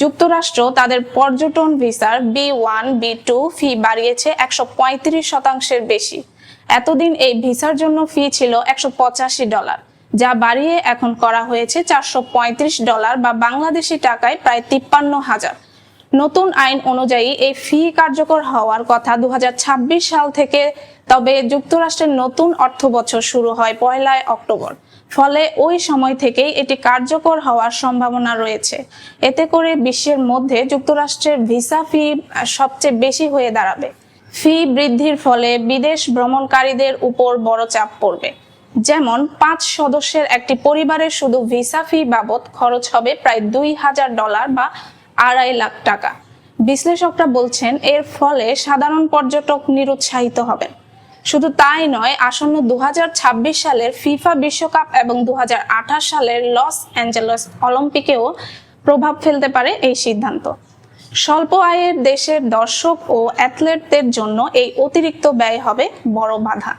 যুক্তরাষ্ট্র তাদের পর্যটন ভিসার B one, B two fee বাড়িয়েছে একশো পঁয়ত্রিশ শতাংশের বেশি। এতদিন এই ভিসার জন্য ফি ছিল একশো পঁচাশি ডলার, যা বাড়িয়ে এখন করা হয়েছে চারশো পঁয়ত্রিশ ডলার বা বাংলাদেশি টাকায় প্রায় তিপ্পান্ন হাজার। নতুন আইন অনুযায়ী এই ফি কার্যকর হওয়ার কথা দু হাজার ছাব্বিশ সাল থেকে তবে যুক্তরাষ্ট্রের নতুন অর্থ বছর শুরু হয় পয়লায় অক্টোবর। ফলে ওই সময় থেকেই এটি কার্যকর হওয়ার সম্ভাবনা রয়েছে। এতে করে বিশ্বের মধ্যে যুক্তরাষ্ট্রের ভিসা ফি সবচেয়ে বেশি হয়ে দাঁড়াবে। ফি বৃদ্ধির ফলে বিদেশ ভ্রমণকারীদের উপর বড় চাপ পড়বে। যেমন, পাঁচ সদস্যের একটি পরিবারের শুধু ভিসা ফি বাবদ খরচ হবে প্রায় দুই হাজার ডলার বা আড়াই লাখ টাকা। বিশ্লেষকরা বলছেন, এর ফলে সাধারণ পর্যটক নিরুৎসাহিত হবেন। শুধু তাই নয়, আসন্ন দু সালের ফিফা বিশ্বকাপ এবং দু হাজার আঠাশ সালের লস অ্যাঞ্জেলস অলিম্পিকেও প্রভাব ফেলতে পারে এই সিদ্ধান্ত। স্বল্প আয়ের দেশের দর্শক ও অ্যাথলেটদের জন্য এই অতিরিক্ত ব্যয় হবে বড় বাধা।